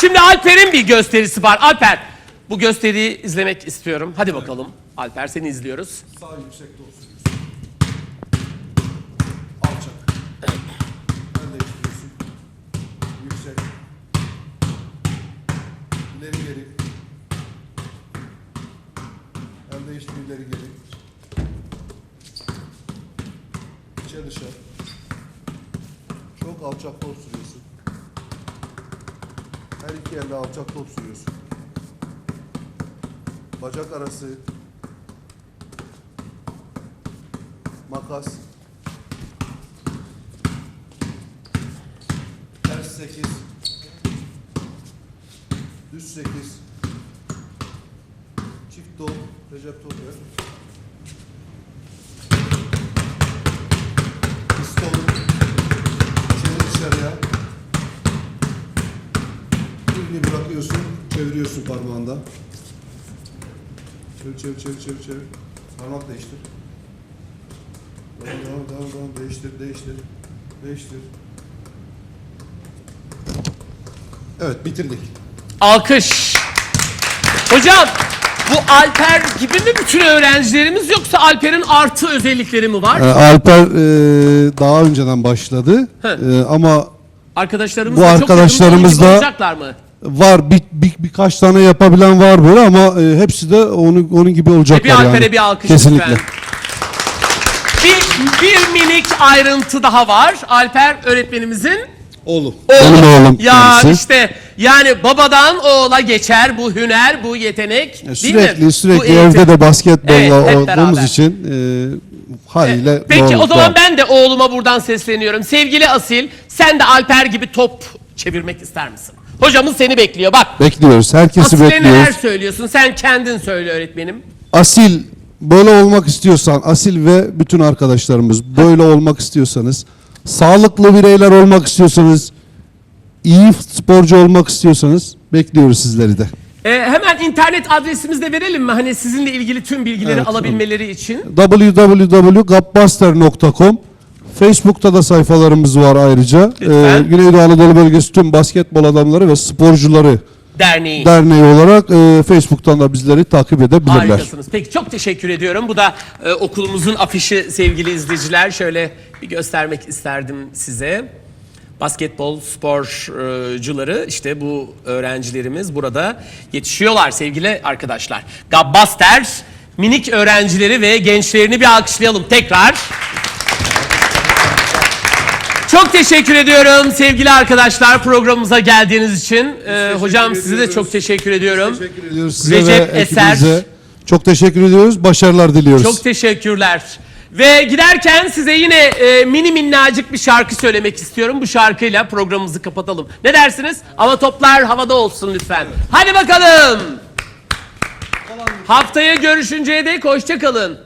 Şimdi Alper'in bir gösterisi var. Alper, bu gösteriyi izlemek istiyorum. Hadi bakalım. Alper seni izliyoruz. Sağ yüksekte olsun. Alçak. El değiştiriyorsun. Yüksek. İleri geri. El değiştir ileri geri. İçe dışa. Çok alçak top sürüyorsun. Her iki elle alçak top sürüyorsun. Bacak arası. Makas. Ters 8 düz 8 çift top. Recep top ver birini bırakıyorsun çeviriyorsun parmağında çevir çevir çevir çevir çevir parmak değiştir Devam, devam, devam, devam. Değiştir, değiştir. Değiştir. Evet, bitirdik. Alkış. Hocam, bu Alper gibi mi bütün öğrencilerimiz yoksa Alper'in artı özellikleri mi var? Ee, Alper e, daha önceden başladı. E, ama Arkadaşlarımız bu da çok arkadaşlarımız yakın, da- olacaklar mı? Var bir, bir birkaç tane yapabilen var böyle ama e, hepsi de onun onun gibi olacaklar Bir Alper'e yani. bir alkış Kesinlikle. lütfen. Bir, bir minik ayrıntı daha var. Alper öğretmenimizin Oğlum. oğlu. Benim oğlum Ya kendisi. işte yani babadan oğula geçer bu hüner, bu yetenek. E, değil Sürekli mi? Bu sürekli eğitim. evde de basketbolla Evet, hep olduğumuz için e, haliyle Peki doğal- o zaman ben de oğluma buradan sesleniyorum. Sevgili Asil, sen de Alper gibi top çevirmek ister misin? Hocamız seni bekliyor bak. bekliyoruz. Herkesi Asil'e neler bekliyoruz. söylüyorsun? Sen kendin söyle öğretmenim. Asil böyle olmak istiyorsan, Asil ve bütün arkadaşlarımız böyle olmak istiyorsanız, sağlıklı bireyler olmak istiyorsanız, iyi sporcu olmak istiyorsanız bekliyoruz sizleri de. Ee, hemen internet adresimizi de verelim mi? Hani sizinle ilgili tüm bilgileri Evet, alabilmeleri için. www.gapbuster.com Facebook'ta da sayfalarımız var ayrıca. Lütfen. Ee, Güneydoğu Anadolu Bölgesi tüm basketbol adamları ve sporcuları Derneği. derneği olarak e, Facebook'tan da bizleri takip edebilirler. Harikasınız. Peki çok teşekkür ediyorum. Bu da e, okulumuzun afişi sevgili izleyiciler. Şöyle bir göstermek isterdim size. Basketbol sporcuları işte bu öğrencilerimiz burada yetişiyorlar sevgili arkadaşlar. Gabbaster minik öğrencileri ve gençlerini bir alkışlayalım tekrar. Çok teşekkür ediyorum sevgili arkadaşlar programımıza geldiğiniz için. Ee, hocam size de ediyoruz. çok teşekkür ediyorum. Teşekkür ediyoruz size Recep ve Eser. ekibinize. Çok teşekkür ediyoruz. Başarılar diliyoruz. Çok teşekkürler. Ve giderken size yine e, mini minnacık bir şarkı söylemek istiyorum. Bu şarkıyla programımızı kapatalım. Ne dersiniz? Ama toplar havada olsun lütfen. Hadi bakalım. Haftaya görüşünceye dek hoşça kalın.